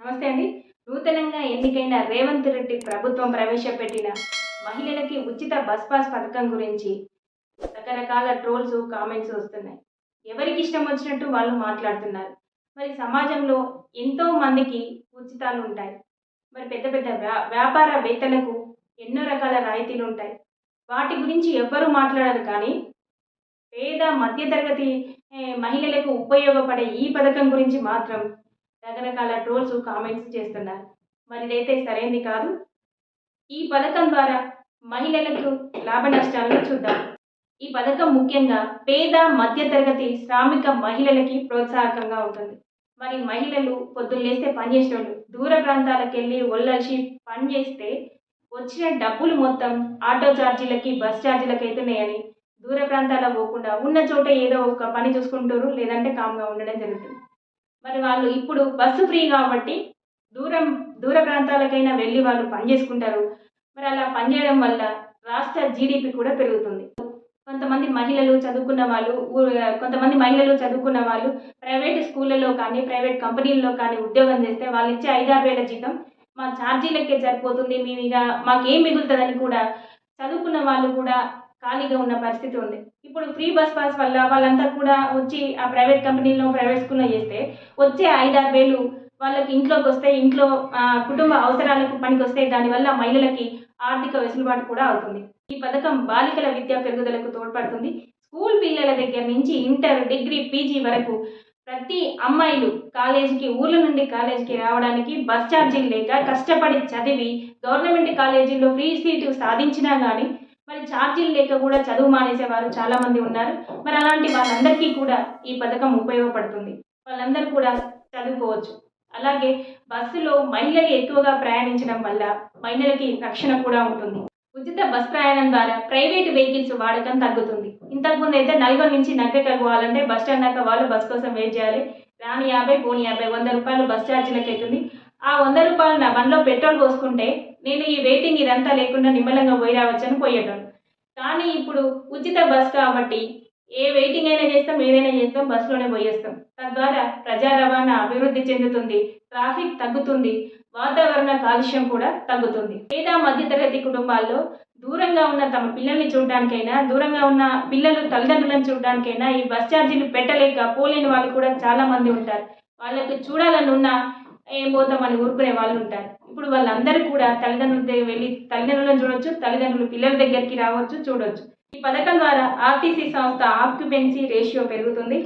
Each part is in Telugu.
నమస్తే అండి. నూతనంగా ఎన్నికైన రేవంత్ రెడ్డి ప్రభుత్వం ప్రవేశపెట్టిన మహిళలకి ఉచిత బస్ పాస్ పథకం గురించి రకరకాల ట్రోల్స్ కామెంట్స్ వస్తున్నాయి. ఎవరికి ఇష్టం వచ్చినట్టు వాళ్ళు మాట్లాడుతున్నారు. మరి సమాజంలో ఎంతో మందికి ఉచితాలు ఉంటాయి. మరి పెద్ద పెద్ద వ్యా వ్యాపారవేత్తలకు ఎన్నో రకాల రాయితీలు ఉంటాయి. వాటి గురించి ఎవ్వరూ మాట్లాడరు కానీ పేద మధ్యతరగతి మహిళలకు ఉపయోగపడే ఈ పథకం గురించి మాత్రం రకరకాల ట్రోల్స్ కామెంట్స్ చేస్తున్నారు. మరి ఇదైతే సరైనది కాదు. ఈ పథకం ద్వారా మహిళలకు లాభ నష్టాలను చూద్దాం. ఈ పథకం ముఖ్యంగా పేద మధ్యతరగతి శ్రామిక మహిళలకి ప్రోత్సాహకంగా ఉంటుంది. మరి మహిళలు పొద్దున్న లేస్తే పని చేసేవాళ్ళు దూర ప్రాంతాలకు వెళ్ళి ఒళ్ళల్సి పని చేస్తే వచ్చిన డబ్బులు మొత్తం ఆటో ఛార్జీలకి బస్ ఛార్జీలకి అవుతున్నాయని దూర ప్రాంతాలకు పోకుండా ఉన్న చోట ఏదో ఒక పని చూసుకుంటారు లేదంటే కామ్గా ఉండడం జరుగుతుంది. మరి వాళ్ళు ఇప్పుడు బస్సు ఫ్రీ కాబట్టి దూరం దూర ప్రాంతాలకైనా వెళ్ళి వాళ్ళు పని చేసుకుంటారు మరి అలా పనిచేయడం వల్ల రాష్ట్ర జీడిపి కూడా పెరుగుతుంది. కొంతమంది మహిళలు చదువుకున్న వాళ్ళు కొంతమంది మహిళలు చదువుకున్న వాళ్ళు ప్రైవేట్ స్కూళ్ళలో కానీ ప్రైవేట్ కంపెనీల్లో కానీ ఉద్యోగం చేస్తే వాళ్ళు ఇచ్చే ఐదారు వేల జీతం మా ఛార్జీలకే సరిపోతుంది. మేము ఇక మాకేం మిగులుతుందని కూడా చదువుకున్న వాళ్ళు కూడా ఖాళీగా ఉన్న పరిస్థితి ఉంది. ఇప్పుడు ఫ్రీ బస్ పాస్ వల్ల వాళ్ళంతా కూడా వచ్చి ఆ ప్రైవేట్ కంపెనీలో ప్రైవేట్ స్కూల్లో చేస్తే వచ్చే ఐదారు వేలు వాళ్ళకి ఇంట్లోకి వస్తే ఇంట్లో కుటుంబ అవసరాలకు పనికి వస్తే దానివల్ల మహిళలకి ఆర్థిక వెసులుబాటు కూడా అవుతుంది. ఈ పథకం బాలికల విద్యా పెరుగుదలకు తోడ్పడుతుంది. స్కూల్ పిల్లల దగ్గర నుంచి ఇంటర్ డిగ్రీ పీజీ వరకు ప్రతి అమ్మాయిలు కాలేజీకి ఊర్ల నుండి కాలేజీకి రావడానికి బస్ ఛార్జీలు లేక కష్టపడి చదివి గవర్నమెంట్ కాలేజీల్లో ఫ్రీ సీటు సాధించినా కానీ మరి ఛార్జీలు లేక కూడా చదువు మానేసేవారు చాలామంది ఉన్నారు. మరి అలాంటి వాళ్ళందరికీ కూడా ఈ పథకం ఉపయోగపడుతుంది. వాళ్ళందరూ కూడా చదువుకోవచ్చు. అలాగే బస్సులో మహిళలు ఎక్కువగా ప్రయాణించడం వల్ల మహిళలకి రక్షణ కూడా ఉంటుంది. ఉచిత బస్ ప్రయాణం ద్వారా ప్రైవేట్ వెహికల్స్ వాడకం తగ్గుతుంది. ఇంతకుముందు అయితే నల్గొండ నుంచి నగరికల్ పోవాలంటే బస్ స్టాండ్ దాకా వాళ్ళు బస్ కోసం వెయిట్ చేయాలి. రాని యాభై పోని యాభై వంద రూపాయలు బస్ ఛార్జీలకు అవుతుంది ఆ వంద రూపాయలు నా బండ్లో పెట్రోల్ పోసుకుంటే నేను ఈ వెయిటింగ్ ఇదంతా లేకుండా నిమ్మలంగా పోయి రావచ్చని పోయేటోను కానీ ఇప్పుడు ఉచిత బస్ కాబట్టి ఏ వెయిటింగ్ అయినా చేస్తాం ఏదైనా చేస్తాం బస్సులోనే పోయేస్తాం. తద్వారా ప్రజా రవాణా అభివృద్ధి చెందుతుంది. ట్రాఫిక్ తగ్గుతుంది వాతావరణ కాలుష్యం కూడా తగ్గుతుంది. లేదా మధ్యతరగతి కుటుంబాల్లో దూరంగా ఉన్న తమ పిల్లల్ని చూడడానికైనా దూరంగా ఉన్న పిల్లలు తల్లిదండ్రులను చూడడానికైనా ఈ బస్ ఛార్జీలు పెట్టలేక పోలేని వాళ్ళు కూడా చాలా మంది ఉంటారు. వాళ్ళకి చూడాలని ఉన్న ఏం పోతామని ఊరుకునే వాళ్ళు ఉంటారు. ఇప్పుడు వాళ్ళందరూ కూడా తల్లిదండ్రుల దగ్గర వెళ్ళి తల్లిదండ్రులను చూడొచ్చు తల్లిదండ్రులు పిల్లల దగ్గరికి రావచ్చు చూడొచ్చు. ఈ పథకం ద్వారా ఆర్టీసీ సంస్థ ఆక్యుపెన్సీ రేషియో పెరుగుతుంది.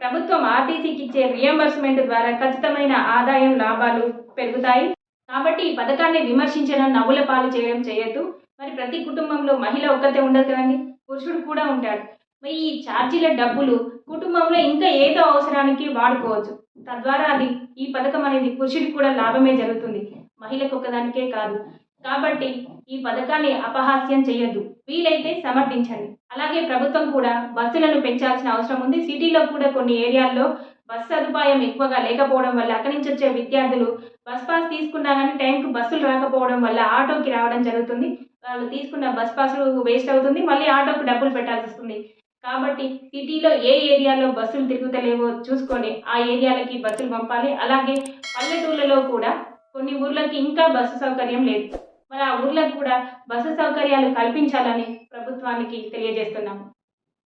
ప్రభుత్వం ఆర్టీసీకి ఇచ్చే రియంబర్స్మెంట్ ద్వారా ఖచ్చితమైన ఆదాయం లాభాలు పెరుగుతాయి. కాబట్టి ఈ పథకాన్ని విమర్శించడం నవ్వుల పాలు చేయడం చేయొద్దు. మరి ప్రతి కుటుంబంలో మహిళ ఒక్కతే ఉండదు కదండి. పురుషుడు కూడా ఉంటాడు. మరి ఈ ఛార్జీల డబ్బులు కుటుంబంలో ఇంకా ఏదో అవసరానికి వాడుకోవచ్చు. తద్వారా అది ఈ పథకం అనేది పురుషుడికి కూడా లాభమే జరుగుతుంది. మహిళకు ఒకదానికే కాదు. కాబట్టి ఈ పథకాన్ని అపహాస్యం చేయొద్దు. వీలైతే సమర్థించండి. అలాగే ప్రభుత్వం కూడా బస్సులను పెంచాల్సిన అవసరం ఉంది. సిటీలో కూడా కొన్ని ఏరియాల్లో బస్ సదుపాయం ఎక్కువగా లేకపోవడం వల్ల అక్కడి నుంచి వచ్చే విద్యార్థులు బస్ పాస్ తీసుకున్నా కానీ టైంకి బస్సులు రాకపోవడం వల్ల ఆటోకి రావడం జరుగుతుంది. వాళ్ళు తీసుకున్న బస్ పాస్ వేస్ట్ అవుతుంది. మళ్ళీ ఆటోకి డబ్బులు పెట్టాల్సి వస్తుంది. కాబట్టి సిటీలో ఏ ఏరియాలో బస్సులు తిరుగుతలేవో చూసుకొని ఆ ఏరియాలకి బస్సులు పంపాలి. అలాగే పల్లెటూళ్ళలో కూడా కొన్ని ఊర్లకి ఇంకా బస్సు సౌకర్యం లేదు. మరి ఆ ఊర్లకు కూడా బస్సు సౌకర్యాలు కల్పించాలని ప్రభుత్వానికి తెలియజేస్తున్నాము.